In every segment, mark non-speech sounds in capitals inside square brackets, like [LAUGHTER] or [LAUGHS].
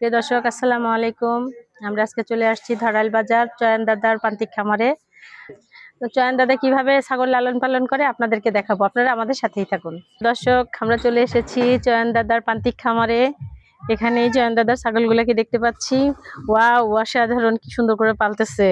প্রিয় দর্শক, আসসালামু আলাইকুম। আমরা আজকে চলে আসছি ধরাইল বাজার, চয়ন দাদার প্রান্তিক খামারে। তো চয়ন দাদা, কীভাবে ছাগল লালন পালন করে? আপনাদেরকে দেখাবো। আপনারা আমাদের সাথেই থাকুন। দর্শক, আমরা চলে এসেছি চয়ন দাদার পান্তিক খামারে। এখানে জয়ন দাদার ছাগলগুলোকে দেখতে পাচ্ছি। ওয়া অসাধারণ, কি সুন্দর করে পালতেছে।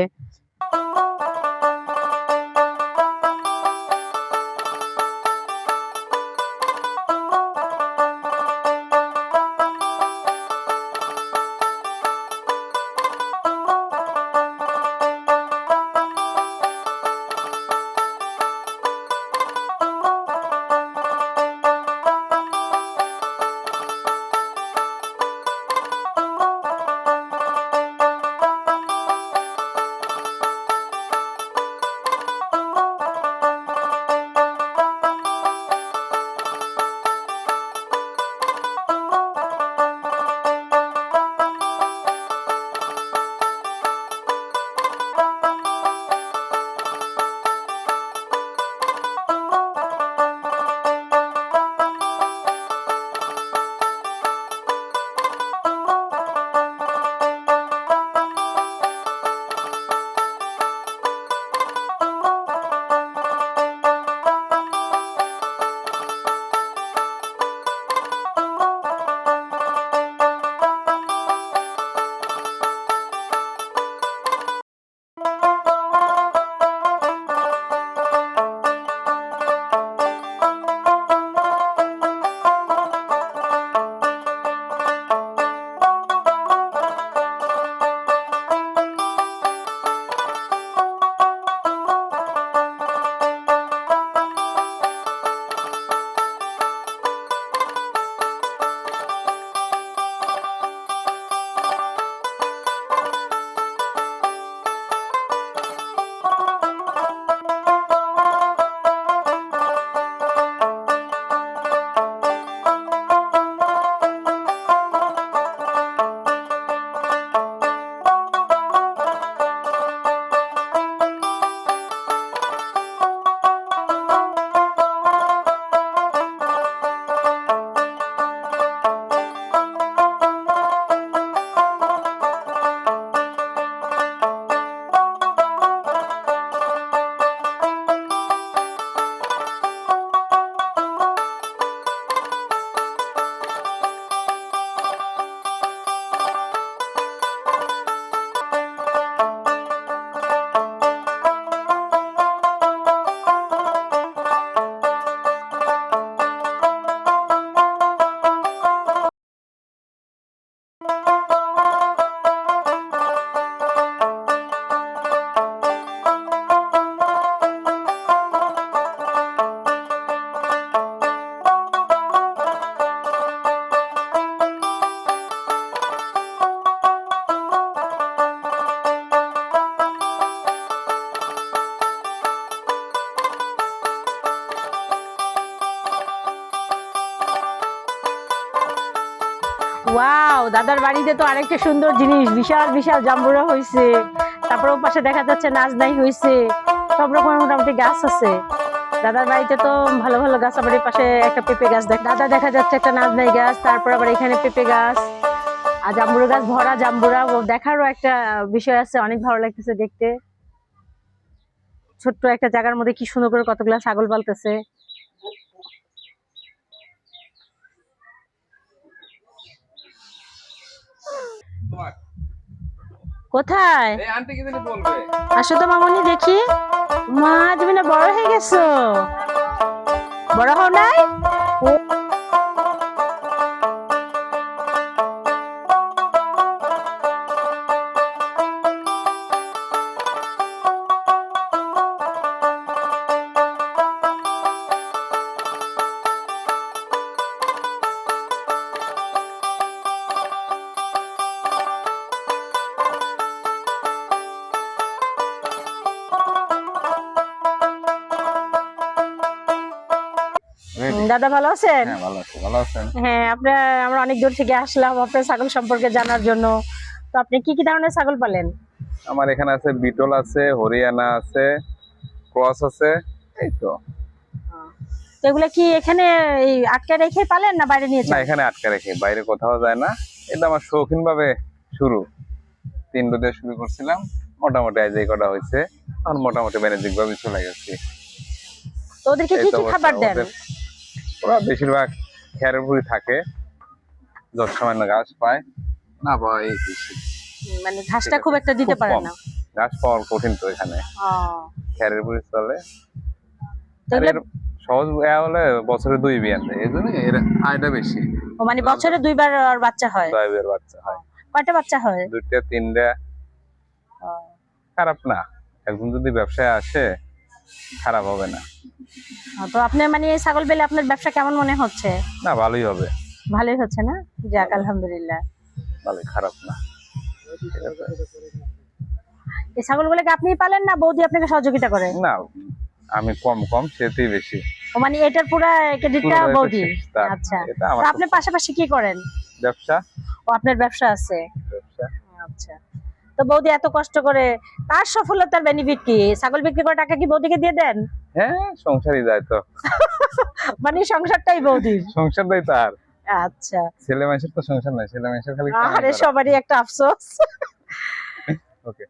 ওয়াও দাদার বাড়িতে তো আরেকটা সুন্দর জিনিস, বিশাল বিশাল জাম্বুরা হয়েছে তারপর ওর পাশে দেখা যাচ্ছে নাচনাই হয়েছে সব রকমের মোটামুটি গাছ আছে। দাদার বাড়িতে তো ভালো ভালো গাছ, আবার পাশে একটা পেঁপে গাছ দেখ দাদা দেখা যাচ্ছে একটা নাচনাই গাছ, তারপর আবার এখানে পেঁপে গাছ। আর জাম্বুরা গাছ, ভরা জাম্বুরা। দেখারও একটা বিষয় আছে, অনেক ভালো লাগতেছে দেখতে। ছোট্ট একটা জায়গার মধ্যে কি সুন্দর করে কতগুলা ছাগল পালতেছে। কোথায়? আসো তো মামনি দেখি। মা তুমি না বড় হয়ে গেছো? বড় হও নাই? দাদা ভালো আছেন? হ্যাঁ ভালো আছি। ভালো আছেন? হ্যাঁ আপনার আমরা অনেক দূর থেকে আসলাম আপনার ছাগল সম্পর্কে জানার জন্য। তো আপনি কি কি ধরনের ছাগল পালেন? আমার এখানে আছে বিটল আছে হরিয়ানা আছে ক্রস আছে এই তো। এগুলা কি এখানে এই আটকে রেখে পালেন না বাইরে নিয়ে না এখানে আটকে রেখে বাইরে কোথাও যায় না। এটা আমার শৌখিন ভাবে শুরু। তিন রোদে শুরু করছিলাম মোটামুটি আজ এই কটা হয়েছে। আর মোটামুটি বাণিজ্যিক ভাবে চলে গেছি। তো ওদেরকে কি কি খাবার দেন? ওরা বেশিরভাগ খেয়ারের পুরি থাকে যত সামান্য ঘাস পায়। না পাওয়া। উম, মানে ঘাসটা খুব একটা দিতে পারে না। ঘাস পাওয়ার কঠিন তো এখানে। খেয়ারের পুরি চলে। আর সহজ এ হলে বছরে দুই বিয়ান দেয় এই জন্য এর আয়টা বেশি। ও মানে বছরে দুইবার ওর বাচ্চা হয়? বিয়ের বাচ্চা হয়। কয়টা বাচ্চা হয়? দুইটা তিনটা। খারাপ না। একজন যদি ব্যবসায় আসে খারাপ হবে না। তো আপনার মানে এই ছাগল বেলে আপনার ব্যবসা কেমন মনে হচ্ছে? না ভালোই হবে। ভালোই হচ্ছে না? যাক আলহামদুলিল্লাহ। ভালোই খারাপ না। এই ছাগলগুলোকে আপনি পালেন না বৌদি আপনাকে সহযোগিতা করে? না আমি কম কম সেটাই বেশি। ও মানে এটার পুরা ক্রেডিটটা বৌদি আচ্ছা। তো আপনি পাশাপাশি কি করেন? ব্যবসা? ও আপনার ব্যবসা আছে? ব্যবসা। আচ্ছা। তো বৌদি এত কষ্ট করে তার সফলতার বেনিফিট কি? ছাগল বিক্রি করে টাকা কি বৌদিকে দিয়ে দেন? হ্যাঁ সংসারই যায় তো। [LAUGHS] মানে সংসারটাই বৌদির। [LAUGHS] সংসারটাই তার। আচ্ছা। ছেলে মানুষের তো সংসার নাই ছেলে মানুষের খালি আরে সবারই একটা আফসোস। [LAUGHS] ওকে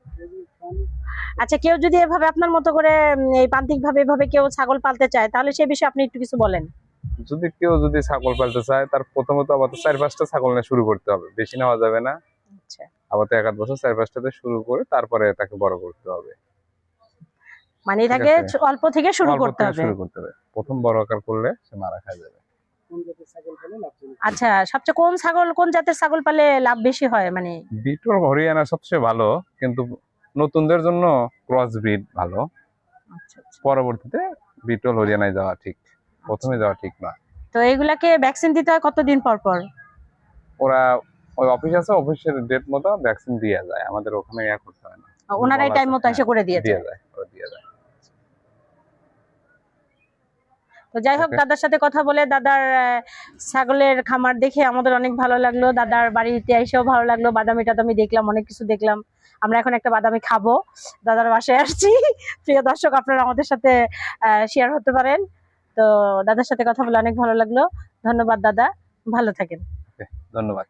আচ্ছা কেউ যদি এভাবে আপনার মতো করে এই প্রান্তিক ভাবে এভাবে কেউ ছাগল পালতে চায় তাহলে সে বিষয়ে আপনি একটু কিছু বলেন। যদি কেউ যদি ছাগল পালতে চায় তার প্রথমত আবার চার পাঁচটা ছাগল নিয়ে শুরু করতে হবে বেশি নেওয়া যাবে না। আচ্ছা। আবার তো এক আধ বছর চার পাঁচটাতে শুরু করে তারপরে তাকে বড় করতে হবে। মানে এটাকে অল্প থেকে শুরু করতে হবে। শুরু করতে হবে। প্রথম বড় আকার করলে সে মারা খায় যাবে। আচ্ছা সবচেয়ে কোন ছাগল কোন জাতের ছাগল পালে লাভ বেশি হয়? মানে বিটল হরিয়ানা সবচেয়ে ভালো কিন্তু নতুনদের জন্য ক্রস ব্রিড ভালো। আচ্ছা আচ্ছা। পরবর্তীতে বিটল হরিয়ানায় যাওয়া ঠিক। প্রথমে যাওয়া ঠিক না। তো এইগুলাকে ভ্যাকসিন দিতে হয় কতদিন পর পর? ওরা ওই অফিস আছে অফিসের ডেট মতো ভ্যাকসিন দিয়ে যায়। আমাদের ওখানে ইয়া করতে হয় না। ওনারাই টাইম মতো এসে হ্যাঁ, করে দিয়েছে। দিয়ে যায় দিয়ে যায়। তো যাই হোক দাদার সাথে কথা বলে দাদার ছাগলের খামার দেখে আমাদের অনেক ভালো লাগল। দাদার বাড়িতে এসেও ভালো লাগল। বাদামি টাদামি দেখলাম অনেক কিছু দেখলাম। আমরা এখন একটা বাদামি খাব। দাদার বাসায় আসছি। [LAUGHS] প্রিয় দর্শক আপনারা আমাদের সাথে শেয়ার হতে পারেন। তো দাদার সাথে কথা বলে অনেক ভালো লাগল। ধন্যবাদ দাদা। ভালো থাকেন। ধন্যবাদ।